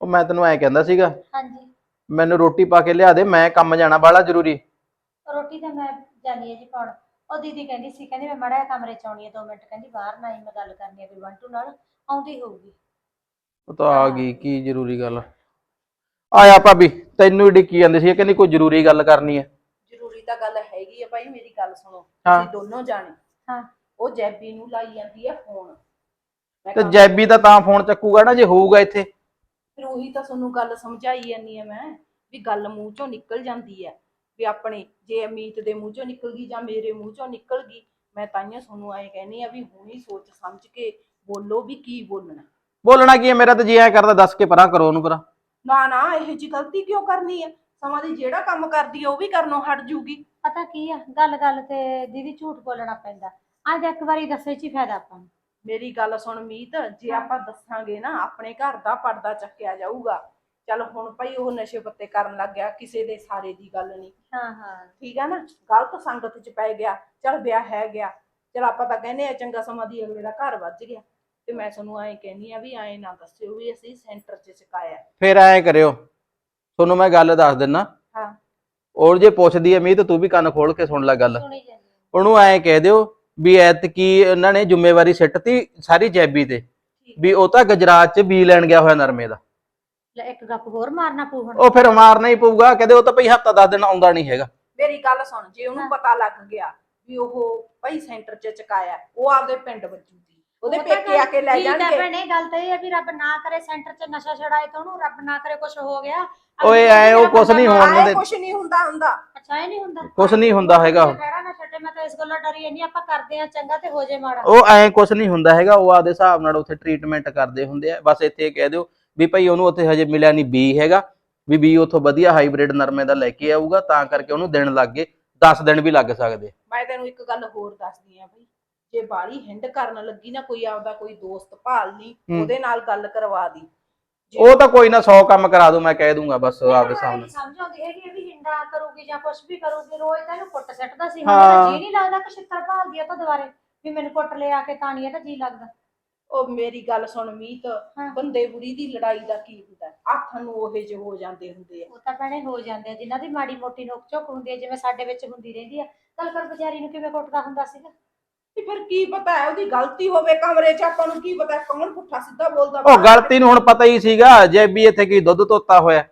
ਉਹ ਮੈਂ ਤੈਨੂੰ ਐ ਕਹਿੰਦਾ ਸੀਗਾ ਹਾਂਜੀ। ਮੈਨੂੰ ਰੋਟੀ ਪਾ ਕੇ ਲਿਆ ਦੇ ਮੈਂ ਕੰਮ ਜਾਣਾ ਬਾਹਲਾ ਜ਼ਰੂਰੀ। ਰੋਟੀ ਤਾਂ ਮੈਂ ਜਾਣੀ ਹੈ ਜੀ ਪਾਉਣ। ਉਹ ਦੀਦੀ ਕਹਿੰਦੀ ਸੀ ਕਹਿੰਦੀ ਮੈਂ ਮੜਾ ਜਿਹਾ ਕਮਰੇ ਚ ਆਉਣੀ ਹੈ 2 ਮਿੰਟ। ਕਹਿੰਦੀ ਬਾਹਰ ਨਾ ਹੀ ਮੈਂ ਗੱਲ ਕਰਨੀ ਹੈ ਕੋਈ ਬੰਟੂ ਨਾਲ। ਆਉਂਦੀ ਹੋਊਗੀ। ਉਹ ਤਾਂ ਆ ਗਈ ਕੀ ਜ਼ਰੂਰੀ ਗੱਲ ਆਇਆ ਭਾਬੀ ਤੈਨੂੰ ਹੀ ਡਿੱਕੀ ਜਾਂਦੀ ਸੀ ਇਹ ਕਹਿੰਦੀ ਕੋਈ ਜ਼ਰੂਰੀ ਗੱਲ ਕਰਨੀ ਹੈ ਜ਼ਰੂਰੀ ਤਾਂ ਗੱਲ ਹੈਗੀ ਆ ਭਾਈ ਮੇਰੀ ਗੱਲ ਸੁਣੋ। ਹਾਂ। ਤੁਸੀਂ ਦੋਨੋਂ ਜਾਣੇ। ਹਾਂ। ਉਹ ਜੈਬੀ ਨੂੰ ਲਾਈ ਜਾਂਦੀ ਆ ਫੋਨ ਮੈਂ ਤੇ ਜੈਬੀ ਤਾਂ ਤਾਂ ਫੋਨ ਚੱਕੂਗਾ ਨਾ ਜੇ ਹੋਊਗਾ ਇੱਥੇ। ਫਿਰ ਉਹੀ ਤਾਂ ਤੁਹਾਨੂੰ ਗੱਲ ਸਮਝਾਈ ਜਾਂਦੀ ਆ ਮੈਂ ਵੀ ਗੱਲ ਮੂੰਹ ਚੋਂ ਨਿਕਲ ਜਾਂਦੀ ਆ ਵੀ ਆਪਣੇ ਜੇ ਅਮੀਤ ਦੇ ਮੂੰਹ ਚੋਂ ਨਿਕਲ ਗਈ ਜਾਂ ਮੇਰੇ ਮੂੰਹ ਚੋਂ ਨਿਕਲ ਗਈ ਮੈਂ ਤਾਈਆਂ ਤੁਹਾਨੂੰ ਐਂ ਕਹਿੰਦੀ ਆ ਵੀ ਹੁਣੀ ਸੋਚ ਸਮਝ ਕੇ ਬੋਲੋ ਵੀ ਕੀ ਬੋਲਣਾ। ਬੋਲਣਾ ਕੀ ਹੈ ਮੇਰਾ ਤਾਂ ਜੀ ਐ ਕਰਦਾ ਦੱਸ ਕੇ ਪਰਾਂ ਕਰੋ ਉਹਨੂੰ ਪਰਾਂ। ਨਾ ਨਾ ਇਹ ਜੀ ਗਲਤੀ ਕਿਉਂ ਕਰਨੀ ਆ? ਸਮਾਂ ਦੀ ਜਿਹੜਾ ਕੰਮ ਕਰਦੀ ਆ ਉਹ ਵੀ ਕਰਨੋਂ ਹਟ ਜੂਗੀ। ਪਤਾ ਕੀ ਆ? ਗੱਲ ਗੱਲ ਤੇ ਦੀਦੀ ਝੂਠ ਬੋਲਣਾ ਪੈਂਦਾ। ਅੱਜ ਇੱਕ ਵਾਰੀ ਦੱਸੇ ਚ ਹੀ ਫਾਇਦਾ ਆਪਾਂ ਨੂੰ। ਮੇਰੀ ਗੱਲ ਸੁਣ ਮੀਤ ਜੇ ਆਪਾਂ ਦੱਸਾਂਗੇ ਨਾ ਆਪਣੇ ਘਰ ਦਾ ਪਰਦਾ ਚੱਕਿਆ ਜਾਊਗਾ। ਚਲ ਹੁਣ ਭਾਈ ਉਹ ਨਸ਼ੇ ਪੱਤੇ ਕਰਨ ਲੱਗ ਗਿਆ ਕਿਸੇ ਦੇ ਸਾਰੇ ਦੀ ਗੱਲ ਨਹੀਂ। ਹਾਂ ਹਾਂ। ਠੀਕ ਆ ਨਾ? ਗਲਤ ਸੰਗਤ ਚ ਪੈ ਗਿਆ ਚਲ ਵਿਆਹ ਹੈ ਗਿਆ। ਚਲ ਆਪਾਂ ਤਾਂ ਕਹਿੰਦੇ ਆ ਚੰਗਾ ਸਮਾਂ ਦੀ ਅਗਲੇ ਦਾ ਘਰ ਵੱਜ ਗਿਆ। ਤੇ ਮੈਂ ਤੁਹਾਨੂੰ ਐਂ ਕਹਿੰਦੀ ਆ ਵੀ ਐਂ ਨਾ ਦੱਸਿਓ ਵੀ ਅਸੀਂ ਸੈਂਟਰ ਚ ਚਕਾਇਆ। ਫਿਰ ਐ ਕਰਿਓ। ਤੁਹਾਨੂੰ ਮੈਂ ਗੱਲ ਦੱਸ ਦਿੰਨਾ। ਹਾਂ। ਔਰ ਜੇ ਪੁੱਛਦੀ ਐ ਮੀਤ ਤੂੰ ਵੀ ਕੰਨ ਖੋਲ ਕੇ ਸੁਣ ਲੈ ਗੱਲ। ਸੁਣੀ ਜਾਂਦੀ ਹੈ। ਉਹਨੂੰ ਐ ਕਹਿ ਦਿਓ ਵੀ ਐਤਕੀ ਇਹਨਾਂ ਨੇ ਜ਼ਿੰਮੇਵਾਰੀ ਸਿੱਟਤੀ ਸਾਰੀ ਜੈਬੀ ਤੇ ਵੀ ਉਹ ਤਾਂ ਗੁਜਰਾਤ 'ਚ ਬੀ ਲੈਣ ਗਿਆ ਹੋਇਆ ਨਰਮੇ ਦਾ। ਲੈ ਇੱਕ ਗੱਪ ਹੋਰ ਮਾਰਨਾ ਪਊ ਹੁਣ। ਉਹ ਫਿਰ ਮਾਰਨਾ ਹੀ ਪਊਗਾ ਕਹਦੇ ਉਹ ਤਾਂ ਭਈ ਹਫਤਾ 10 ਦਿਨ ਆਉਂਦਾ ਨਹੀਂ ਹੈਗਾ। ਮੇਰੀ ਗੱਲ ਸੁਣ ਜੇ ਉਹਨੂੰ ਪਤਾ ਲੱਗ ਗਿਆ ਵੀ ਉਹ ਭਾਈ ਸੈਂਟਰ ਚ ਚਕਾਇਆ ਉਹ ਆਪਦੇ ਪਿੰਡ ਵੱਜੂਗੀ। ਉਹਦੇ ਉਹ ਤਾਂ ਪੇਕੇ ਆ ਕੇ ਲੈ ਠੀਕ ਆ ਜਾਣਗੇ। ਭੈਣੇ ਗੱਲ ਤਾਂ ਇਹ ਹੈ ਵੀ ਰੱਬ ਨਾ ਕਰੇ ਸੈਂਟਰ 'ਚ ਨਸ਼ਾ ਛੜਾਏ ਤਾਂ ਉਹਨੂੰ ਰੱਬ ਨਾ ਕਰੇ ਕੁਝ ਹੋ ਗਿਆ। ਓਏ ਐ ਉਹ ਕੁਛ ਨਹੀਂ ਹੋਣ ਆਏ ਦਿੰਦੇ। ਕੁਛ ਨਹੀਂ ਹੁੰਦਾ ਹੁੰਦਾ। ਅੱਛਾ ਇਹ ਨਹੀਂ ਹੁੰਦਾ। ਕੁਛ ਨਹੀਂ ਹੁੰਦਾ ਹੈਗਾ। ਉਹ। ਖੜਾ ਨਾ ਛੱਡੇ ਮੈਂ ਤਾਂ ਇਸ ਗੱਲੋਂ ਡਰੀ ਨਹੀਂ ਆਪਾਂ ਕਰਦੇ ਆ ਚੰਗਾ ਤੇ ਹੋ ਜੇ ਮਾੜਾ। ਉਹ ਐ ਕੁਛ ਨਹੀਂ ਹੁੰਦਾ ਹੈਗਾ ਉਹ ਆਪਦੇ ਹਿਸਾਬ ਨਾਲ ਉੱਥੇ ਟ੍ਰੀਟਮੈਂਟ ਕਰਦੇ ਹੁੰਦੇ ਆ। ਬਸ ਇੱਥੇ ਇਹ ਕਹਿ ਦਿਓ ਵੀ ਭਈ ਉਹਨੂੰ ਉੱਥੇ ਹਜੇ ਮਿਲਿਆ ਨਹੀਂ ਬੀ ਹੈਗਾ ਵੀ ਬੀ ਉੱਥੋਂ ਵਧੀਆ ਹਾਈਬ੍ਰਿਡ ਨਰਮੇ ਦਾ ਲੈ ਕੇ ਆਊਗਾ ਤਾਂ ਕਰਕੇ ਉਹਨੂੰ ਦਿਨ ਲੱਗ ਗਏ 10 ਦਿਨ ਵੀ ਲੱਗ ਸਕਦੇ। ਮੈਂ ਤੈਨੂੰ ਇੱਕ ਗੱਲ ਹੋਰ ਦੱਸਦੀ ਆ ਬਈ। ਜੇ ਬਾਲੀ ਹਿੰਡ ਕਰਨ ਲੱਗੀ ਨਾ ਕੋਈ ਆਪਦਾ ਕੋਈ ਦੋਸਤ ਭਾਲ ਲਈ ਹੂੰ। ਉਹਦੇ ਨਾਲ ਗੱਲ ਕਰਵਾ ਦੀ। ਜੇ- ਉਹ ਤਾਂ ਕੋਈ ਨਾ 100 ਕੰਮ ਕਰਾ ਦੂੰ ਮੈਂ ਕਹਿ ਦੂੰਗਾ ਬਸ ਆਪਦੇ ਸਾਹਮਣੇ। ਸਮਝ ਆਉਂਦੀ ਹੈਗੀ ਇਹ ਵੀ ਹਿੰਡਾ ਕਰੂਗੀ ਜਾਂ ਕੁਝ ਵੀ ਕਰੂਗੀ ਰੋਜ਼ ਤਾਂ ਇਹਨੂੰ ਕੁੱਟ ਸੱਟਦਾ ਸੀ। ਹਾਂ। ਹੁਣ ਇਹਦਾ ਜੀ ਨਹੀਂ ਲੱਗਦਾ ਕਿ ਛਿੱਤਰ ਭਾਲਦੀ ਆ ਤਾਂ ਦੁਬਾਰੇ ਵੀ ਮੈਨੂੰ ਕੁੱਟ ਲਿਆ ਕੇ ਤਾਣੀ ਆ ਤਾਂ ਜੀ ਲੱਗਦਾ। ਉਹ ਮੇਰੀ ਗੱਲ ਸੁਣ ਮੀਤ ਹਾਂ। ਬੰਦੇ ਬੁੜੀ ਦੀ ਲੜਾਈ ਦਾ ਕੀ ਹੁੰਦਾ? ਆਖਣ ਨੂੰ ਉਹੇ ਜਿਹੇ ਹੋ ਜਾਂਦੇ ਹੁੰਦੇ ਆ। ਉਹ ਤਾਂ ਭੈਣੇ ਹੋ ਜਾਂਦੇ ਆ ਜਿਨ੍ਹਾਂ ਦੀ ਮਾੜੀ ਮੋਟੀ ਨੋਕ ਝੋਕ ਹੁੰਦੀ ਹੈ ਜਿਵੇਂ ਸਾਡੇ ਵਿੱਚ ਹੁੰਦੀ ਰਹਿੰਦੀ ਆ। ਕੱਲ ਕਰ ਵਿਚਾਰੀ ਨੂੰ ਕਿਵੇਂ ਕੁੱਟਦਾ ਹੁੰਦਾ ਸੀਗਾ? ਤੇ ਫਿਰ ਕੀ ਪਤਾ ਹੈ ਉਹਦੀ ਗਲਤੀ ਹੋਵੇ ਕਮਰੇ 'ਚ ਆਪਾਂ ਨੂੰ ਕੀ ਪਤਾ ਕੌਣ ਪੁੱਠਾ ਸਿੱਧਾ ਬੋਲਦਾ ਉਹ ਗਲਤੀ ਨੂੰ ਹੁਣ ਪਤਾ ਹੀ ਸੀਗਾ ਜੈਬੀ ਇੱਥੇ ਕੀ ਦੁੱਧ ਤੋਤਾ ਹੋਇਆ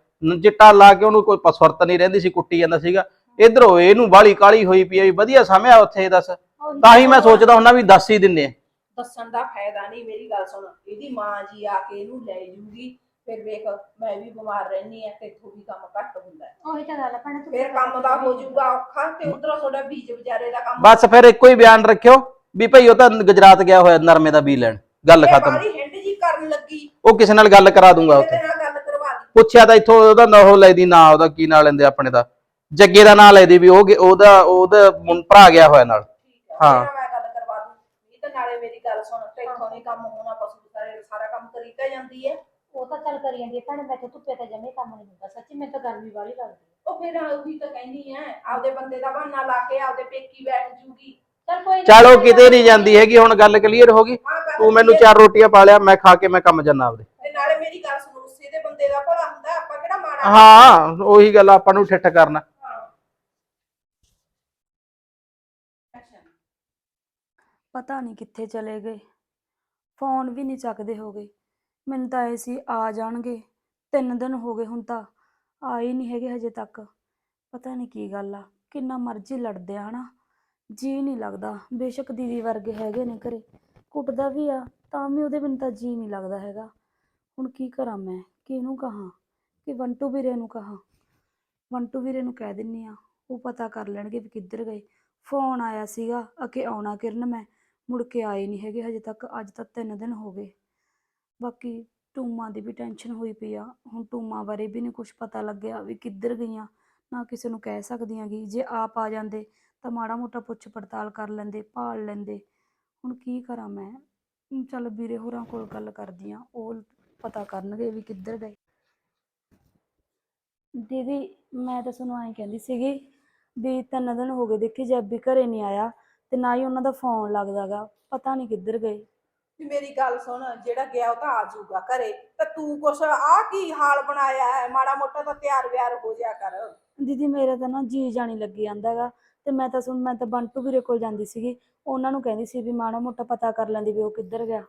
ਚਿੱਟਾ ਲਾ ਕੇ ਉਹਨੂੰ ਕੋਈ ਪਸਵਰਤ ਨਹੀਂ ਰਹਿੰਦੀ ਸੀ ਕੁੱਟੀ ਜਾਂਦਾ ਸੀਗਾ। ਇਧਰੋਂ ਇਹਨੂੰ ਬਾਲੀ ਕਾਲੀ ਹੋਈ ਪਈ ਆ ਵੀ ਵਧੀਆ ਸਮਿਆ ਉੱਥੇ ਦੱਸ। ਤਾਂ ਹੀ ਮੈਂ ਸੋਚਦਾ ਹੁੰਦਾ ਵੀ ਦੱਸ ਹੀ ਦਿੰਨੇ ਆ। ਦੱਸਣ ਦਾ ਫਾਇਦਾ ਨਹੀਂ ਮੇਰੀ ਗੱਲ ਸੁਣ। ਇਹਦੀ ਮਾਂ ਜੀ ਆ ਕੇ ਇਹਨੂੰ ਲੈ ਜੂਗੀ ਫਿਰ ਵੇਖ ਮੈਂ ਵੀ ਬਿਮਾਰ ਰਹਿਨੀ ਆ ਤੇ ਇੱਥੋਂ ਵੀ ਕੰਮ ਘੱਟ ਹੁੰਦਾ ਹੈ। ਉਹੀ ਤਾਂ ਗੱਲ ਆ ਭੈਣੇ ਤੂੰ ਫਿਰ ਕੰਮ ਦਾ ਹੋ ਜਾਊਗਾ ਔਖਾ ਤੇ ਉਧਰੋਂ ਤੁਹਾਡਾ ਬੀਜ ਵਿਚਾਰੇ ਦਾ ਕੰਮ ਬਸ ਫਿਰ ਇੱਕੋ ਹੀ ਬਿਆਨ ਰੱਖਿਓ ਵੀ ਭਈ ਉਹ ਤਾਂ ਗੁਜਰਾਤ ਗਿਆ ਹੋਇਆ ਨਰਮੇ ਦਾ ਬੀ ਲੈਣ ਗੱਲ ਖਤਮ। ਬਾਹਲੀ ਹਿੰਡ ਜੀ ਕਰਨ ਲੱਗੀ। ਉਹ ਕਿਸੇ ਨਾਲ ਗੱਲ ਕਰਾ ਦੂੰਗਾ ਉੱਥੇ। ਇਹਦੇ ਨਾਲ ਗੱਲ ਕਰਵਾ ਲਈ। ਪੁੱਛਿਆ ਤਾਂ ਇੱਥੋਂ ਉਹਦਾ ਨਾਂ ਉਹ ਲੈਦੀ ਨਾਂ ਉਹਦਾ ਕੀ ਨਾਂ ਲੈਂਦੇ ਆਪਣੇ ਦਾ। ਜੱਗੇ ਦਾ ਨਾਂ ਲੈਦੀ ਵੀ ਉਹ ਗੇ- ਉਹਦਾ ਉਹਦਾ ਮੁੰ- ਭਰਾ ਗਿਆ ਹੋਇਆ ਨਾਲ। ਠੀਕ ਹੈ। ਮੈਂ ਗੱਲ ਕਰਵਾ ਦੂੰ। ਇਹ ਤਾਂ ਨਾਲੇ ਮੇਰੀ ਗੱਲ ਸੁਣ ਤੇ ਇੱਥੋਂ ਨਹੀਂ ਕੰਮ ਹੋਣਾ ਪਸ਼ੂ ਸਾਰੇ ਸਾਰਾ ਕੰਮ ਕਰੀ ਤਾਂ ਜਾਂਦੀ ਹੈ। ਤਾਂ ਚੱਲ ਕਰੀ ਜਾਂਦੀ ਆ ਭੈਣੇ ਮੈਂ ਤਾਂ ਧੁੱਪੇ ਤੇ ਜਮੇ ਕੰਮ ਨਹੀਂ ਹੁੰਦਾ ਸੱਚੀ ਮੈਨੂੰ ਤਾਂ ਗਰਮੀ ਵਾਲੀ ਲੱਗਦੀ ਆ। ਉਹ ਫਿਰ ਉਹੀ ਤਾਂ ਕਹਿੰਦੀ ਹੈ ਆਪਦੇ ਬੰਦੇ ਦਾ ਬਹਾਨਾ ਲਾ ਕੇ ਆਪਦੇ ਪੇਕੀ ਬੈਠ ਜੂਗੀ। ਚੱਲ ਕੋਈ ਨੀ, ਚਲੋ ਕਿਤੇ ਨਹੀਂ ਜਾਂਦੀ ਹੈਗੀ ਹੁਣ ਗੱਲ ਕਲੀਅਰ ਹੋ ਗਈ। ਹਾਂ ਗੱਲ ਤੂੰ ਮੈਨੂੰ ਚਾਰ ਰੋਟੀਆਂ ਪਾ ਲਿਆ ਮੈਂ ਖਾ ਕੇ ਮੈਂ ਕੰਮ ਜਾਣਾ ਆਪਦੇ। ਤੇ ਨਾਲੇ ਮੇਰੀ ਗੱਲ ਸੁਣ ਉਸੇ ਦੇ ਬੰਦੇ ਦਾ ਭਲਾ ਹੁੰਦਾ ਆਪਾਂ ਕਿਹੜਾ ਮਾੜਾ ਹਾਂ ਉਹੀ ਗੱਲ ਆਪਾਂ ਨੂੰ ਠਿੱਠ ਕਰਨਾ। ਹਾਂ। ਅੱਛਾ। ਪਤਾ ਨਹੀਂ ਕਿੱਥੇ ਚਲੇ ਗਏ ਫੋਨ ਵੀ ਨਹੀਂ ਚੱਕਦੇ ਹੋ ਗਏ ਮੈਨੂੰ ਤਾਂ ਇਹ ਸੀ ਆ ਜਾਣਗੇ। ਤਿੰਨ ਦਿਨ ਹੋ ਗਏ ਹੁਣ ਤਾਂ, ਆਏ ਨਹੀਂ ਹੈਗੇ ਹਜੇ ਤੱਕ। ਪਤਾ ਨਹੀਂ ਕੀ ਗੱਲ ਆ, ਕਿੰਨਾ ਮਰਜ਼ੀ ਲੜਦੇ ਆ, ਹਨਾ? ਜੀ ਨਹੀਂ ਲੱਗਦਾ, ਬੇਸ਼ੱਕ ਦੀਦੀ ਵਰਗੇ ਹੈਗੇ ਨੇ ਘਰੇ। ਕੁੱਟਦਾ ਵੀ ਆ, ਤਾਂ ਵੀ ਉਹਦੇ ਬਿਨ ਤਾਂ ਜੀ ਨਹੀਂ ਲੱਗਦਾ ਹੈਗਾ। ਹੁਣ ਕੀ ਕਰਾਂ ਮੈਂ, ਕਿਹਨੂੰ ਕਹਾਂ? ਕਿ ਵੰਟੂ ਵੀਰੇ ਨੂੰ ਕਹਾਂ? ਵੰਟੂ ਵੀਰੇ ਨੂੰ ਕਹਿ ਦਿੰਨੀ ਆ, ਉਹ ਪਤਾ ਕਰ ਲੈਣਗੇ ਵੀ ਕਿੱਧਰ ਗਏ। ਫੋਨ ਆਇਆ ਸੀਗਾ ਅਕੇ ਆਉਣਾ ਕਿਰਨ ਮੈਂ, ਮੁੜ ਕੇ ਆਏ ਨਹੀਂ ਹੈਗੇ ਹਜੇ ਤੱਕ, ਅੱਜ ਤਾਂ ਤਿੰਨ ਦਿਨ ਹੋ ਗਏ। ਬਾਕੀ ਟੂਮਾਂ ਦੀ ਵੀ ਟੈਨਸ਼ਨ ਹੋਈ ਪਈ ਆ। ਹੁਣ ਟੂਮਾਂ ਬਾਰੇ ਵੀ ਨਹੀਂ ਕੁਝ ਪਤਾ ਲੱਗਿਆ ਵੀ ਕਿੱਧਰ ਗਈਆਂ, ਨਾ ਕਿਸੇ ਨੂੰ ਕਹਿ ਸਕਦੀਆਂ ਗੀ। ਜੇ ਆਪ ਆ ਜਾਂਦੇ ਤਾਂ ਮਾੜਾ ਮੋਟਾ ਪੁੱਛ ਪੜਤਾਲ ਕਰ ਲੈਂਦੇ, ਭਾਲ ਲੈਂਦੇ। ਹੁਣ ਕੀ ਕਰਾਂ ਮੈਂ? ਚੱਲ ਵੀਰੇ ਹੋਰਾਂ ਕੋਲ ਗੱਲ ਕਰਦੀ ਆ। ਉਹ ਪਤਾ ਕਰਨਗੇ ਵੀ ਕਿੱਧਰ ਗਏ। ਦੀਦੀ, ਮੈਂ ਤਾਂ ਤੁਹਾਨੂੰ ਐਂ ਕਹਿੰਦੀ ਸੀਗੀ ਵੀ ਤਿੰਨ ਦਿਨ ਹੋ ਗਏ ਦੇਖੀ ਜੈਬੀ ਘਰੇ ਨਹੀਂ ਆਇਆ ਤੇ ਨਾ ਹੀ ਉਹਨਾਂ ਦਾ ਫੋਨ ਲੱਗਦਾਗਾ ਪਤਾ ਨਹੀਂ ਕਿੱਧਰ ਗਏ। ਵੀ ਮੇਰੀ ਗੱਲ ਸੁਣ ਜਿਹੜਾ ਗਿਆ ਉਹ ਤਾਂ ਆ ਜਾਊਗਾ ਘਰੇ। ਤੇ ਤੂੰ ਕੁਛ ਆ ਕੀ ਹਾਲ ਬਣਾਇਆ ਹੈ? ਮਾੜਾ ਮੋਟਾ ਤਾਂ ਤਿਆਰ ਵਿਆਰ ਹੋ ਜਾ ਕਰ। ਦੀਦੀ ਮੇਰਾ ਤਾਂ ਨਾ ਜੀ ਜਾਣੀ ਲੱਗੀ ਜਾਂਦਾ ਗਾ ਤੇ ਮੈਂ ਤਾਂ ਸੁਣ ਮੈਂ ਤਾਂ ਬੰਟੂ ਵੀਰੇ ਕੋਲ ਜਾਂਦੀ ਸੀਗੀ। ਉਹਨਾਂ ਨੂੰ ਕਹਿੰਦੀ ਸੀ ਵੀ ਮਾੜਾ ਮੋਟਾ ਪਤਾ ਕਰ ਲੈਂਦੀ ਵੀ ਉਹ ਕਿੱਧਰ ਗਿਆ।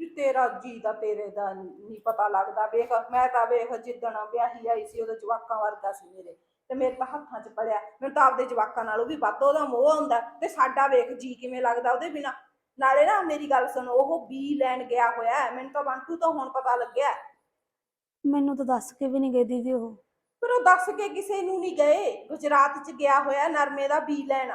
ਵੀ ਤੇਰਾ ਜੀ ਦਾ ਤੇਰੇ ਦਾ ਨਹੀਂ ਪਤਾ ਲੱਗਦਾ। ਵੇਖ ਮੈਂ ਤਾਂ ਵੇਖ ਜਿੱਦਣ ਵਿਆਹੀ ਆਈ ਸੀ ਉਹਦੇ ਜਵਾਕਾਂ ਵਰਗਾ ਸੀ ਮੇਰੇ। ਤੇ ਮੇਰੇ ਤਾਂ ਹੱਥਾਂ 'ਚ ਪੜਿਆ। ਮੈਨੂੰ ਤਾਂ ਆਪਦੇ ਜਵਾਕਾਂ ਨਾਲੋਂ ਵੀ ਵੱਧ ਉਹਦਾ ਮੋਹ ਆਉਂਦਾ। ਤੇ ਸਾਡਾ ਵੇਖ ਜੀ ਕਿਵੇਂ ਲੱਗਦਾ ਉਹਦੇ ਬਿਨਾ। ਨਾਲੇ ਨਾ ਮੇਰੀ ਗੱਲ ਸੁਣ ਉਹ ਬੀ ਲੈਣ ਗਿਆ ਹੋਇਆ ਹੈ। ਮੈਨੂੰ ਤਾਂ ਬੰਟੂ ਤੋਂ ਹੁਣ ਪਤਾ ਲੱਗਿਆ ਮੈਨੂੰ ਤਾਂ ਦੱਸ ਕੇ ਵੀ ਨਹੀਂ ਗਈ ਦੀਦੀ ਉਹ। ਪਰ ਉਹ ਦੱਸ ਕੇ ਕਿਸੇ ਨੂੰ ਨਹੀਂ ਗਏ ਗੁਜਰਾਤ 'ਚ ਗਿਆ ਹੋਇਆ ਨਰਮੇ ਦਾ ਬੀ ਲੈਣ।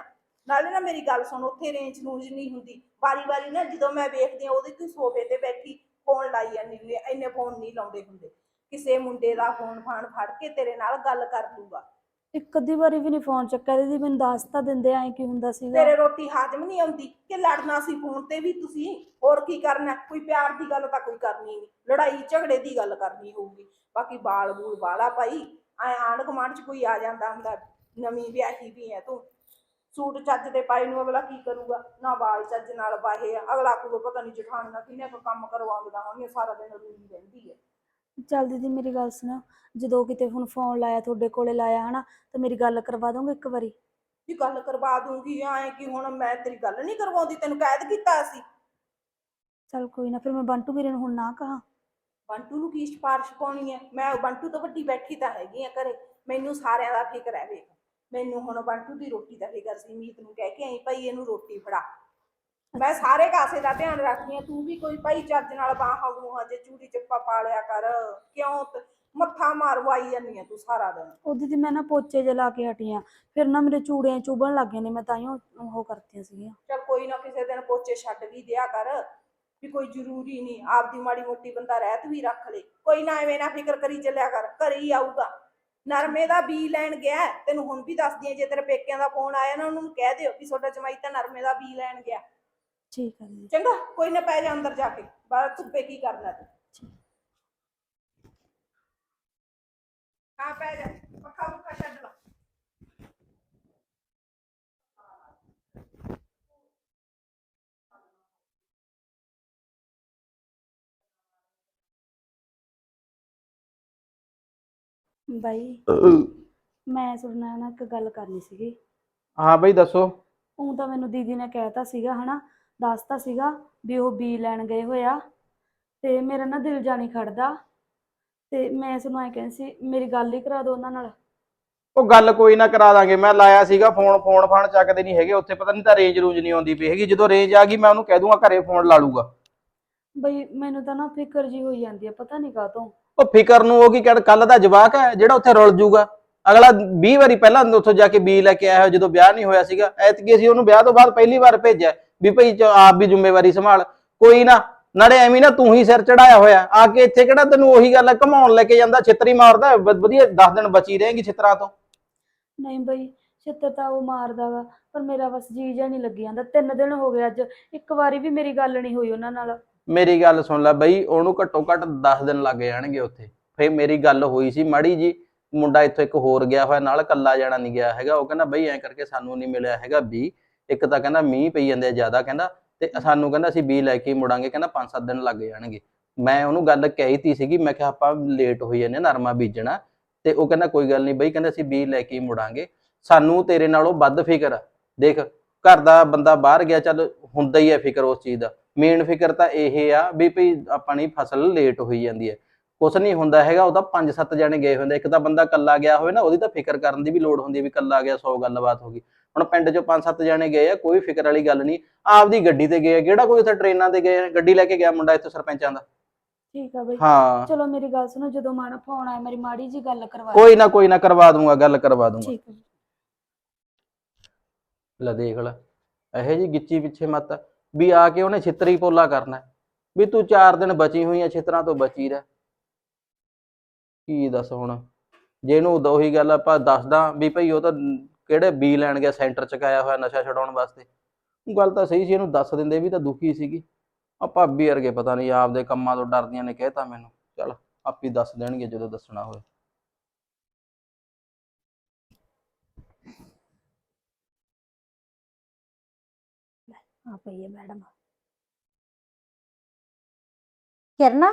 ਨਾਲੇ ਨਾ ਮੇਰੀ ਗੱਲ ਸੁਣ ਉੱਥੇ ਰੇਂਜ ਰੂੰਜ ਨਹੀਂ ਹੁੰਦੀ। ਵਾਰੀ ਵਾਰੀ ਨਾ ਜਦੋਂ ਮੈਂ ਵੇਖਦੀ ਆ ਉਹਦੇ ਤੇ ਸੋਫੇ ਤੇ ਬੈਠੀ ਫੋਨ ਲਾਈ ਜਾਂਦੀ ਹੁੰਦੀ ਆ, ਇੰਨੇ ਫੋਨ ਨਹੀਂ ਲਾਉਂਦੇ ਹੁੰਦੇ। ਕਿਸੇ ਮੁੰਡੇ ਦਾ ਫੋਨ ਫਾਨ ਫੜ ਕੇ ਤੇਰੇ ਨਾਲ ਗੱਲ ਕਰ ਲੂਗਾ। ਇੱਕ ਅੱਧੀ ਵਾਰੀ ਵੀ ਨਹੀਂ ਫੋਨ ਚੱਕਿਆ ਦੀਦੀ ਮੈਨੂੰ ਦੱਸ ਤਾਂ ਦਿੰਦੇ ਐ ਕੀ ਹੁੰਦਾ ਸੀਗਾ। ਤੇਰੇ ਰੋਟੀ ਹਾਜ਼ਮ ਨਹੀਂ ਆਉਂਦੀ ਕਿ ਲੜਨਾ ਸੀ ਫੋਨ ਤੇ ਵੀ ਤੁਸੀਂ? ਹੋਰ ਕੀ ਕਰਨਾ? ਕੋਈ ਪਿਆਰ ਦੀ ਗੱਲ ਤਾਂ ਕੋਈ ਕਰਨੀ ਨਹੀਂ ਲੜਾਈ ਝਗੜੇ ਦੀ ਗੱਲ ਕਰਨੀ ਹੋਊਗੀ। ਬਾਕੀ ਬਾਲ ਬੂਲ ਵਾਲਾ ਭਾਈ, ਐ ਆਂਢ ਗੁਆਂਢ ਚ ਕੋਈ ਆ ਜਾਂਦਾ ਹੁੰਦਾ, ਨਵੀਂ ਵਿਆਹੀ ਵੀ ਐ ਤੂੰ। ਸੂਟ ਚੱਜ ਦੇ ਪਾਈ ਨੂੰ ਅਗਲਾ ਕੀ ਕਰੂਗਾ? ਨਾ ਬਾਲ ਚੱਜ ਨਾਲ ਬਾਹੇ ਆ, ਅਗਲਾ ਕੋ ਪਤਾ ਨਹੀਂ ਜਠਾਣੀਆਂ ਕਿੰਨੇ ਕੋ ਕੰਮ ਕਰਵਾਉਂਦਾ ਹੋਣੀਆਂ ਸਾਰਾ ਦਿਨ ਰੂਈ ਰਹਿੰਦੀ ਹੈ ਚੱਲ ਦੀਦੀ ਮੇਰੀ ਗੱਲ ਸੁਣੋ ਜਦੋਂ ਕਿਤੇ ਹੁਣ ਫੋਨ ਲਾਇਆ ਤੁਹਾਡੇ ਕੋਲੇ ਲਾਇਆ ਹਨਾ ਤਾਂ ਮੇਰੀ ਗੱਲ ਕਰਵਾ ਦੋਗੇ ਇੱਕ ਵਾਰੀ? ਜੀ ਗੱਲ ਕਰਵਾ ਦੂੰਗੀ ਐ ਕਿ ਹੁਣ ਮੈਂ ਤੇਰੀ ਗੱਲ ਨਹੀਂ ਕਰਵਾਉਂਦੀ ਤੈਨੂੰ ਕੈਦ ਕੀਤਾ ਸੀ ਚੱਲ ਕੋਈ ਨਾ ਫਿਰ ਮੈਂ ਬੰਟੂ ਵੀਰੇ ਨੂੰ ਹੁਣ ਨਾ ਕਹਾ। ਬੰਟੂ ਨੂੰ ਕੀ ਸਿਫਾਰਿਸ਼ ਪਾਉਣੀ ਹੈ ਮੈਂ ਬੰਟੂ ਤੋਂ ਵੱਡੀ ਬੈਠੀ ਤਾਂ ਹੈਗੀ ਆ ਘਰੇ ਮੈਨੂੰ ਸਾਰਿਆਂ ਦਾ ਫਿਕਰ ਹੈ ਵੇਖ। ਮੈਨੂੰ ਹੁਣ ਬੰਟੂ ਦੀ ਰੋਟੀ ਦਾ ਫਿਕਰ ਸੀ ਮੀਤ ਨੂੰ ਕਹਿ ਕੇ ਆਈ ਭਾਈ ਇਹਨੂੰ ਰੋਟੀ ਫੜਾ। ਮੈਂ ਸਾਰੇ ਕਾਸੇ ਦਾ ਧਿਆਨ ਰੱਖਦੀ ਆ ਤੂੰ ਵੀ ਕੋਈ ਭਾਈ ਚੱਜ ਨਾਲ ਬਾਹਾਂ ਬੂਹਾਂ ਜੇ ਚੂੜੀ ਚੱਪਾ ਪਾ ਲਿਆ ਕਰ। ਕਿਉਂ ਤ- ਮੱਥਾ ਮਾਰਵਾਈ ਜਾਂਦੀ ਆ ਤੂੰ ਸਾਰਾ ਦਿਨ। ਉਹ ਦੀਦੀ ਮੈਂ ਨਾ ਪੋਚੇ ਜੇ ਲਾ ਕੇ ਹਟੀ ਆਂ ਫਿਰ ਨਾ ਮੇਰੇ ਚੂੜੀਆਂ ਚੁਭਣ ਲੱਗ ਗਏ ਨੇ ਮੈਂ ਤਾਂ ਹੀ ਉਹ ਕਰਤੀਆਂ ਸੀਗੀਆਂ। ਚਲ ਕੋਈ ਨਾ ਕਿਸੇ ਦਿਨ ਪੋਚੇ ਛੱਡ ਵੀ ਦਿਆ ਕਰ ਵੀ ਕੋਈ ਜ਼ਰੂਰੀ ਨਹੀਂ ਆਪਦੀ ਮਾੜੀ ਮੋਟੀ ਬੰਦਾ ਰਹਿਤ ਵੀ ਰੱਖ ਲੇ। ਕੋਈ ਨਾ ਐਵੇਂ ਨਾ ਫਿਕਰ ਕਰੀ ਚੱਲਿਆ ਕਰ ਘਰੇ ਹੀ ਆਊਗਾ। ਨਰਮੇ ਦਾ ਬੀ ਲੈਣ ਗਿਆ ਹੈ। ਤੈਨੂੰ ਹੁਣ ਵੀ ਦੱਸਦੀ ਆ ਜੇ ਤੇਰੇ ਪੇਕਿਆਂ ਦਾ ਫੋਨ ਆਇਆ ਨਾ ਉਹਨਾਂ ਨੂੰ ਕਹਿ ਦਿਓ ਵੀ ਤੁਹਾਡਾ ਜਮਾਈ ਤਾਂ ਨਰਮੇ ਦਾ ਬੀ ਲੈਣ ਗਿਆ। ਠੀਕ ਆ ਦੀਦੀ। ਚੰਗਾ ਕੋਈ ਨਾ ਪੈ ਜਾ ਅੰਦਰ ਜਾ ਕੇ। ਬਾਹਰ ਧੁੱਪੇ ਕੀ ਕਰਨਾ ਤੂੰ? ਹਾਂ ਪੈ ਜਾ। ਪੱਖਾ ਪੁੱਖਾ ਛੱਡ ਲਾ। ਬਾਈ ਮੈਂ ਸੁਣਨਾ ਨਾ ਇੱਕ ਗੱਲ ਕਰਨੀ ਸੀਗੀ। ਹਾਂ ਬਈ ਦੱਸੋ। ਉਹ ਤਾਂ ਮੈਨੂੰ ਦੀਦੀ ਨੇ ਕਹਿਤਾ ਸੀਗਾ ਹਨਾ? ਦੱਸਤਾ ਸੀਗਾ ਵੀ ਉਹ ਬੀ ਲੈਣ ਗਏ ਹੋਇਆ ਤੇ ਮੇਰਾ ਨਾ ਦਿਲ ਜਾਣੀ ਖੜਦਾ ਤੇ ਮੈਂ ਸੁਣੋ ਐ ਕਹਿੰਦੀ ਸੀ ਮੇਰੀ ਗੱਲ ਹੀ ਕਰਾ ਦਿਓ ਉਹਨਾਂ ਨਾਲ। ਉਹ ਗੱਲ ਕੋਈ ਨਾ ਕਰਾ ਦਾਂਗੇ ਮੈਂ ਲਾਇਆ ਸੀਗਾ ਫੋਨ ਫੋਨ ਫਾਨ ਚੱਕਦੇ ਨਹੀਂ ਹੈਗੇ ਉੱਥੇ ਪਤਾ ਨਹੀਂ ਤਾਂ ਰੇਂਜ ਰੂੰਜ ਨਹੀਂ ਆਉਂਦੀ ਪਈ ਹੈਗੀ ਜਦੋਂ ਰੇਂਜ ਆ ਗਈ ਮੈਂ ਉਹਨੂੰ ਕਹਿ ਦੂੰਗਾ ਘਰੇ ਫੋਨ ਲਾ ਲੂਗਾ। ਬਈ ਮੈਨੂੰ ਤਾਂ ਨਾ ਫਿਕਰ ਜੀ ਹੋਈ ਜਾਂਦੀ ਆ ਪਤਾ ਨਹੀਂ ਕਾਹਤੋਂ। ਉਹ ਫਿਕਰ ਨੂੰ ਉਹ ਕੀ ਕਹਿ ਕੱਲ ਦਾ ਜਵਾਕ ਹੈ ਜਿਹੜਾ ਉੱਥੇ ਰੁਲ ਜੂਗਾ। ਅਗਲਾ 20 ਵਾਰੀ ਪਹਿਲਾਂ ਉੱਥੋਂ ਜਾ ਕੇ ਬੀ ਲੈ ਕੇ ਆਇਆ ਹੋਇਆ ਜਦੋਂ ਵਿਆਹ ਨਹੀਂ ਹੋਇਆ ਸੀਗਾ ਐਤਕੀ ਅਸੀਂ ਉਹਨੂੰ ਵਿਆਹ ਤੋਂ ਬਾਅਦ ਪਹਿਲੀ ਵਾਰ ਭੇਜਿਆ। ਵੀ ਭਈ ਚ- ਆਪ ਵੀ ਜ਼ਿੰਮੇਵਾਰੀ ਸੰਭਾਲ। ਕੋਈ ਨਾ ਨਾਲੇ ਐਵੇਂ ਨਾ ਤੂੰ ਹੀ ਸਿਰ ਚੜਾਇਆ ਹੋਇਆ। ਆ ਕੇ ਇੱਥੇ ਕਿਹੜਾ ਤੈਨੂੰ ਉਹੀ ਗੱਲ ਹੈ, ਘਮਾਉਣ ਲੈ ਕੇ ਜਾਂਦਾ ਛਿੱਤਰੀ ਮਾਰਦਾ ਵ- ਵਧੀਆ 10 ਦਿਨ ਬਚੀ ਰਹੇਗੀ ਛਿੱਤਰਾਂ ਤੋਂ। ਨਹੀਂ ਬਈ ਛਿੱਤਰ ਤਾਂ ਉਹ ਮਾਰਦਾ ਗਾ ਪਰ ਮੇਰਾ ਬਸ ਜੀ ਜਾ ਨਹੀਂ ਲੱਗੀ ਜਾਂਦਾ। ਤਿੰਨ ਦਿਨ ਹੋ ਗਏ ਅੱਜ ਇੱਕ ਵਾਰੀ ਵੀ ਮੇਰੀ ਗੱਲ ਨਹੀਂ ਹੋਈ ਉਹਨਾਂ ਨਾਲ। ਮੇਰੀ ਗੱਲ ਸੁਣ ਲੈ ਬਈ ਉਹਨੂੰ ਘੱਟੋ ਘੱਟ 10 ਦਿਨ ਲੱਗ ਜਾਣਗੇ ਉੱਥੇ। ਫੇ ਮੇਰੀ ਗੱਲ ਹੋਈ ਸੀ ਮਾੜੀ ਜੀ ਮੁੰਡਾ ਇੱਥੋਂ ਇੱਕ ਹੋਰ ਗਿਆ ਹੋਇਆ ਨਾਲ ਕੱਲਾ ਜਾਣਾ ਨਹੀਂ ਗਿਆ ਹੈਗਾ। ਉਹ ਕਹਿੰਦਾ ਬਈ ਐਂ ਕਰਕੇ ਸਾਨੂੰ ਨਹੀਂ ਮਿਲਿਆ ਹੈਗਾ ਬੀ ਇੱਕ ਤਾਂ ਕਹਿੰਦਾ ਮੀਂਹ ਪਈ ਜਾਂਦੇ ਆ ਜ਼ਿਆਦਾ ਕਹਿੰਦਾ ਤੇ ਸਾਨੂੰ ਕਹਿੰਦਾ ਅਸੀਂ ਬੀ ਲੈ ਕੇ ਮੁੜਾਂਗੇ, ਕਹਿੰਦਾ 5-7 ਦਿਨ ਲੱਗ ਜਾਣਗੇ। ਮੈਂ ਉਹਨੂੰ ਗੱਲ ਕਹੀ ਤੀ ਸੀਗੀ, ਮੈਂ ਕਿਹਾ ਆਪਾਂ ਲੇਟ ਹੋਈ ਜਾਂਦੇ ਨਰਮਾ ਬੀਜਣਾ ਤੇ ਉਹ ਕਹਿੰਦਾ ਕੋਈ ਗੱਲ ਨਹੀਂ ਬਈ, ਕਹਿੰਦਾ ਅਸੀਂ ਬੀ ਲੈ ਕੇ ਮੁੜਾਂਗੇ। ਸਾਨੂੰ ਤੇਰੇ ਨਾਲੋਂ ਵੱਧ ਫਿਕਰ ਦੇਖ, ਘਰ ਦਾ ਬੰਦਾ ਬਾਹਰ ਗਿਆ, ਚੱਲ ਹੁੰਦਾ ਹੀ ਹੈ ਫਿਕਰ ਉਸ ਚੀਜ਼ ਦਾ। ਮੇਨ ਫਿਕਰ ਤਾਂ ਇਹ ਆ ਵੀ ਭਈ ਆਪਣੀ ਫਸਲ ਲੇਟ ਹੋਈ ਜਾਂਦੀ ਹੈ ਕੁਛ ਨਹੀਂ ਹੁੰਦਾ ਹੈਗਾ, ਉਹ ਤਾਂ 5-7 ਜਣੇ ਗਏ ਹੁੰਦੇ ਇੱਕ ਤਾਂ ਬੰਦਾ ਕੱਲਾ ਗਿਆ ਹੋਵੇ ਨਾ, ਉਹਦੀ ਤਾਂ ਫਿਕਰ ਕਰਨ ਦੀ ਵੀ ਲੋੜ ਹੁੰਦੀ ਹੈ ਵੀ ਕੱਲਾ ਗਿਆ 100 ਗੱਲਬਾਤ ਹੋ ਗਈ। ਹੁਣ ਪਿੰਡ 'ਚੋਂ 5-7 ਜਣੇ ਗਏ ਆ ਕੋਈ ਫਿਕਰ ਵਾਲੀ ਗੱਲ ਨਹੀਂ। ਆਪਦੀ ਗੱਡੀ ਤੇ ਗਏ ਆ ਕਿਹੜਾ ਕੋਈ ਉੱਥੇ ਟ੍ਰੇਨਾਂ ਤੇ ਗਏ ਆ? ਗੱਡੀ ਲੈ ਕੇ ਗਿਆ ਮੁੰਡਾ ਇੱਥੇ ਸਰਪੰਚਾਂ ਦਾ। ਠੀਕ ਆ ਬਈ। ਹਾਂ। ਚਲੋ ਮੇਰੀ ਗੱਲ ਸੁਣੋ ਜਦੋਂ ਮਾੜਾ ਫੋਨ ਆਇਆ ਮੇਰੀ ਮਾੜੀ ਜੀ ਗੱਲ ਕਰਵਾ ਕੋਈ ਨਾ ਕੋਈ ਨਾ ਕਰਵਾ ਦੂੰਗਾ ਗੱਲ ਕਰਵਾ ਦੂੰਗਾ। ਠੀਕ ਆ ਜੀ। ਲੈ ਦੇਖ ਲੈ ਇਹੋ ਜੀ ਗਿੱਚੀ ਪਿੱਛੇ ਮਤ ਵੀ ਆ ਕੇ ਉਹਨੇ ਛਿੱਤਰੀ ਪੋਲਾ ਕਰਨਾ। ਹੈ। ਵੀ ਤੂੰ 4 ਦਿਨ ਬਚੀ ਹੋਈ ਆ ਛਿੱਤਰਾਂ ਤੋਂ ਬਚੀ ਰਹਿ। ਕੀ ਦੱਸ ਹੁਣ? ਜੇ ਇਹਨੂੰ ਉਦੋਂ ਉਹੀ ਗੱਲ ਆਪਾਂ ਦੱਸਦਾ ਵੀ ਭਈ ਉਹ ਤਾਂ ਕਿਹੜੇ ਬੀ ਲੈਣ ਗਿਆ, ਸੈਂਟਰ ਚ ਕਾਇਆ ਹੋਇਆ ਨਸ਼ਾ ਛਡਾਉਣ ਵਾਸਤੇ? ਗੱਲ ਤਾਂ ਸਹੀ ਸੀ, ਇਹਨੂੰ ਦੱਸ ਦਿੰਦੇ ਵੀ ਤਾਂ ਦੁਖੀ ਸੀਗੀ। ਆ ਭਾਬੀ ਵਰਗੇ ਪਤਾ ਨਹੀਂ ਆਪਦੇ ਕੰਮਾਂ ਤੋਂ ਡਰਦੀਆਂ ਨੇ, ਕਹਿਤਾ ਮੈਨੂੰ। ਚੱਲ, ਆਪੀ ਦੱਸ ਦੇਣਗੇ ਜਦੋਂ ਦੱਸਣਾ ਹੋਵੇ ਆ ਪਈ ਹੈ ਮੈਡਮ। ਕਿਰਨਾ?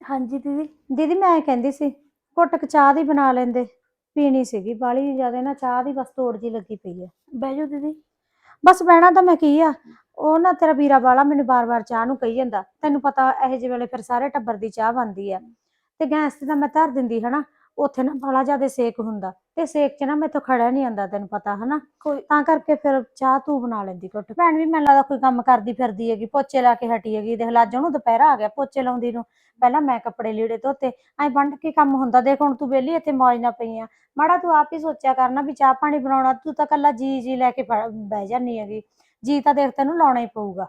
ਹਾਂਜੀ ਦੀਦੀ ਦੀਦੀ ਮੈਂ ਕਹਿੰਦੀ ਸੀ, ਘੁੱਟ ਕੁ ਚਾਹ ਦੀ ਬਣਾ ਲੈਂਦੇ। ਪੀਣੀ ਸੀਗੀ ਬਾਲੀ ਜ਼ਿਆਦਾ ਨਾ ਚਾਹ ਦੀ ਬਸ ਤੋੜ ਜੀ ਲੱਗੀ ਪਈ ਆ। ਬਹਿ ਜਾਓ ਦੀਦੀ। ਬਸ ਬਹਿਣਾ ਤਾਂ ਮੈਂ ਕੀ ਆ ਉਹ ਨਾ ਤੇਰਾ ਵੀਰਾ ਬਾਲਾ ਮੈਨੂੰ ਬਾਰ-ਬਾਰ ਚਾਹ ਨੂੰ ਕਹੀ ਜਾਂਦਾ। ਤੈਨੂੰ ਪਤਾ ਇਹੋ ਜਿਹੇ ਵੇਲੇ ਫਿਰ ਸਾਰੇ ਟੱਬਰ ਦੀ ਚਾਹ ਬਣਦੀ ਆ। ਤੇ ਗੈਸ ਤੇ ਤਾਂ ਮੈਂ ਧਰ ਦਿੰਦੀ ਹਨਾ? ਉੱਥੇ ਨਾ ਬੜਾ ਜ਼ਿਆਦਾ ਸੇਕ ਹੁੰਦਾ ਤੇ ਸੇਕ 'ਚ ਨਾ ਮੈਥੋਂ ਖੜਾ ਨਹੀਂ ਆਂਦਾ ਤੈਨੂੰ ਪਤਾ ਹਨਾ। ਕੋਈ ਤਾਂ ਕਰਕੇ ਫਿਰ ਚਾਹ ਤੂੰ ਬਣਾ ਲੈਂਦੀ ਘੁੱਟ। ਭੈਣ ਵੀ ਮੈਨੂੰ ਲੱਗਦਾ ਕੋਈ ਕੰਮ ਕਰਦੀ ਫਿਰਦੀ ਹੈਗੀ, ਪੋਚੇ ਲਾ ਕੇ ਹਟੀ ਹੈਗੀ, ਦੇਖ ਲੱਜ ਉਹਨੂੰ ਦੁਪਹਿਰਾ ਆ ਗਿਆ ਪੋਚੇ ਲਾਉਂਦੀ ਨੂੰ। ਪਹਿਲਾਂ ਮੈਂ ਕੱਪੜੇ ਲੀੜੇ ਧੋਤੇ, ਐ ਵੰਡ ਕੇ ਕੰਮ ਹੁੰਦਾ ਦੇਖ ਹੁਣ ਤੂੰ ਵਿਹਲੀ ਇੱਥੇ ਮੌਜ ਨਾ ਪਈ ਆ। ਮਾੜਾ ਤੂੰ ਆਪ ਹੀ ਸੋਚਿਆ ਕਰਨਾ ਵੀ ਚਾਹ ਪਾਣੀ ਬਣਾਉਣਾ, ਤੂੰ ਤਾਂ ਕੱਲਾ ਜੀ ਜੀ ਲੈ ਕੇ ਬਹਿ ਜਾਨੀ ਹੈਗੀ। ਜੀ ਤਾਂ ਦੇਖ ਤੈਨੂੰ ਲਾਉਣਾ ਹੀ ਪਊਗਾ।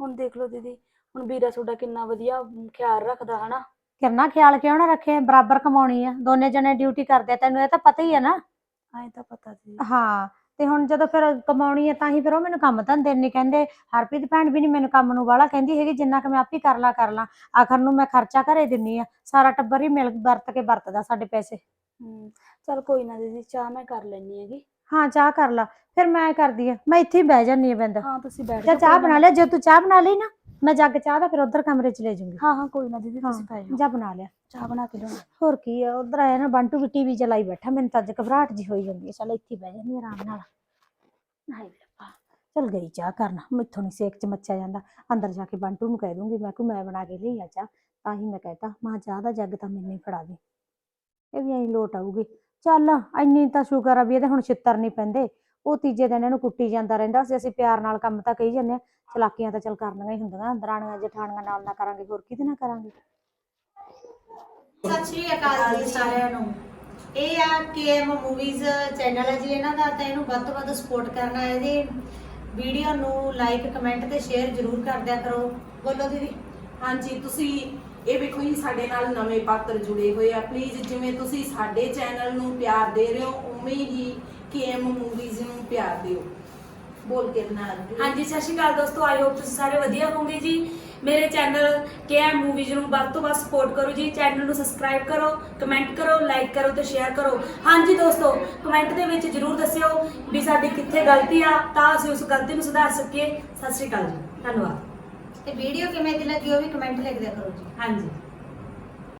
ਹੁਣ ਦੇਖ ਲਓ ਦੀਦੀ, ਹੁਣ ਵੀਰਾ ਤੁਹਾਡਾ ਕਿੰਨਾ ਵਧੀਆ ਖਿਆਲ ਰੱਖਦਾ ਹਨਾ। ਕਿੰਨਾ ਖਿਆਲ ਕਿਉਂ ਨਾ ਰੱਖੇ? ਬਰਾਬਰ ਕਮਾਉਣੀ ਆ। ਦੋਨੇ ਜਣੇ ਡਿਊਟੀ ਕਰਦੇ ਆ ਤੈਨੂੰ ਇਹ ਤਾਂ ਪਤਾ ਹੀ ਆ ਨਾ। ਐਂ ਤਾਂ ਪਤਾ ਜੀ ਹਾਂ ਤੇ ਹੁਣ ਜਦੋਂ ਫਿਰ ਕਮਾਉਣੀ ਹੈ ਤਾਂ ਹੀ ਫਿਰ ਉਹ ਮੈਨੂੰ ਕੰਮ ਧੰਦੇ ਨਹੀਂ ਕਹਿੰਦੇ। ਹਰਪ੍ਰੀਤ ਭੈਣ ਵੀ ਨਹੀਂ ਮੈਨੂੰ ਕੰਮ ਨੂੰ ਵਾਲਾ ਕਹਿੰਦੀ ਹੈਗੀ ਜਿੰਨਾ ਕਿ ਮੈਂ ਆਪ ਹੀ ਕਰ ਲਾ ਕਰ ਲਾ। ਆਖਰ ਨੂੰ ਮੈਂ ਖਰਚਾ ਘਰੇ ਦਿੰਨੀ ਆ। ਸਾਰਾ ਟੱਬਰ ਹੀ ਮਿਲ ਵਰਤ ਕੇ ਵਰਤਦਾ ਸਾਡੇ ਪੈਸੇ। ਹਮ, ਚਲ ਕੋਈ ਨਾ ਦੀਦੀ ਚਾਹ ਮੈਂ ਕਰ ਲੈਣੀ ਹੈਗੀ। ਹਾਂ ਚਾਹ ਕਰ ਲਾ। ਫਿਰ ਮੈਂ ਕਰਦੀ ਆ। ਮੈਂ ਇੱਥੇ ਹੀ ਬਹਿ ਜਾਨੀ ਆ ਬਿੰਦ। ਹਾਂ ਤੁਸੀਂ ਬੈਠ ਜਾਂ ਚਾਹ। ਬਣਾ ਲਿਆ। ਜੇ ਤੂੰ ਚਾਹ ਬਣਾ ਲਈ ਨਾ ਮੈਂ ਜੱਗ ਚਾਹ ਦਾ ਫਿਰ ਉਧਰ ਕਮਰੇ 'ਚ ਲੈ ਜਾਊਂਗੀ। ਹਾਂ ਹਾਂ ਕੋਈ ਨਾ ਦੀਦੀ ਤੁਸੀਂ ਪੈ ਜਾਓ। ਜਾ ਬਣਾ ਲਿਆ। ਚਾਹ ਬਣਾ ਕੇ ਲਿਆਉਣਾ। ਹੋਰ ਕੀ ਆ ਉਧਰ ਆਇਆ ਨਾ ਬੰਟੂ ਵੀ ਟੀਵੀ ਚਲਾਈ ਬੈਠਾ। ਮੈਨੂੰ ਤਾਂ ਅੱਜ ਘਬਰਾਹਟ ਜੀ ਹੋਈ ਜਾਂਦੀ ਹੈ ਚੱਲ ਇੱਥੇ ਬਹਿ ਜਾਂਦੀ ਆਰਾਮ ਨਾਲ। ਹਾਏ ਰੱਬਾ ਚੱਲ ਗਈ ਚਾਹ ਕਰਨਾ ਮੈਥੋਂ ਨਹੀਂ ਸੇਕ ਚ ਮੱਚਿਆ ਜਾਂਦਾ। ਅੰਦਰ ਜਾ ਕੇ ਬੰਟੂ ਨੂੰ ਕਹਿ ਦੂੰਗੀ ਮੈਂ ਕਿ ਮੈਂ ਬਣਾ ਕੇ ਲਈ ਆ ਚਾਹ। ਤਾਂ ਹੀ ਮੈਂ ਕਹਿਤਾ ਮਾਂ ਚਾਹ ਦਾ ਜੱਗ ਤਾਂ ਮੈਨੂੰ ਹੀ ਫੜਾ ਦੇ। ਇਹ ਵੀ ਐਂ ਲੋਟ ਆਊਗੀ। ਚੱਲ, ਇੰਨੀ ਤਾਂ ਸ਼ੁਕਰ ਆ ਵੀ ਇਹਦੇ ਹੁਣ ਛਿੱਤਰ ਨਹੀਂ ਪੈਂਦੇ। ਉਹ ਤੀਜੇ ਦਿਨ ਇਹਨੂੰ ਕੁੱਟੀ ਜਾਂਦਾ ਰਹਿੰਦਾ। ਸੀ ਅਸੀਂ ਪਿਆਰ ਨਾਲ ਕੰਮ ਤਾਂ ਕਹੀ ਜਾਂਦੇ ਆ। ਚਲਾਕੀਆਂ ਤਾਂ ਚੱਲ ਕਰਨੀਆਂ ਹੀ ਹੁੰਦੀਆਂ। ਦਰਾਣੀਆਂ ਜਠਾਣੀਆਂ ਨਾਲ ਨਾ ਕਰਾਂਗੇ, ਹੋਰ ਕਿਹਦੇ ਨਾਲ ਕਰਾਂਗੇ? ਸਤਿ ਸ਼੍ਰੀ ਅਕਾਲ ਜੀ ਸਾਰਿਆਂ ਨੂੰ। ਇਹ ਆ ਕੇਐਮ ਮੂਵੀਜ਼ ਚੈਨਲ ਹੈ ਜੀ ਇਹਨਾਂ ਦਾ, ਤਾਂ ਇਹਨੂੰ ਵੱਧ ਤੋਂ ਵੱਧ ਸਪੋਰਟ ਕਰਨਾ ਹੈ ਇਹਦੀ ਵੀਡੀਓ ਨੂੰ ਲਾਈਕ ਕਮੈਂਟ ਤੇ ਸ਼ੇਅਰ ਜ਼ਰੂਰ ਕਰ ਦਿਆ ਕਰੋ। ਬੋਲੋ ਦੀਦੀ। ਹਾਂਜੀ, ਤੁਸੀਂ ਇਹ ਵੇਖੋ ਜੀ, ਸਾਡੇ ਨਾਲ ਨਵੇਂ ਪਾਤਰ ਜੁੜੇ ਹੋਏ ਆ। ਪਲੀਜ਼ ਜਿਵੇਂ ਤੁਸੀਂ ਸਾਡੇ ਚੈਨਲ ਨੂੰ ਪਿਆਰ ਦੇ ਰਹੇ ਹੋ, ਉਵੇਂ ਹੀ ਕੇਐਮ ਮੂਵੀਜ਼ ਨੂੰ ਪਿਆਰ ਦਿਓ। ਬੋਲ ਕੇ ਬਣਾ ਹਾਂਜੀ, ਸਤਿ ਸ਼੍ਰੀ ਅਕਾਲ ਦੋਸਤੋ ਆਈ ਹੋਪ ਤੁਸੀਂ ਸਾਰੇ ਵਧੀਆ ਹੋਵੋਗੇ ਜੀ। ਮੇਰੇ ਚੈਨਲ ਕੇਐਮ ਮੂਵੀਜ਼ ਨੂੰ ਵੱਧ ਤੋਂ ਵੱਧ ਸਪੋਰਟ ਕਰੋ ਜੀ। ਚੈਨਲ ਨੂੰ ਸਬਸਕ੍ਰਾਈਬ ਕਰੋ ਕਮੈਂਟ ਕਰੋ ਲਾਈਕ ਕਰੋ ਤੇ ਸ਼ੇਅਰ ਕਰੋ। ਹਾਂਜੀ ਦੋਸਤੋ ਕਮੈਂਟ ਦੇ ਵਿੱਚ ਜਰੂਰ ਦੱਸਿਓ ਵੀ ਸਾਡੀ ਕਿੱਥੇ ਗਲਤੀ ਆ, ਤਾਂ ਅਸੀਂ ਉਸ ਗਲਤੀ ਨੂੰ ਸੁਧਾਰ ਸਕੀਏ। ਸਤਿ ਸ਼੍ਰੀ ਅਕਾਲ ਜੀ, ਧੰਨਵਾਦ। ਤੇ ਵੀਡੀਓ ਕਿਵੇਂ ਦੀ ਲੱਗੀ ਉਹ ਵੀ ਕਮੈਂਟ ਲਿਖ ਦਿਆ ਕਰੋ ਜੀ। ਹਾਂਜੀ।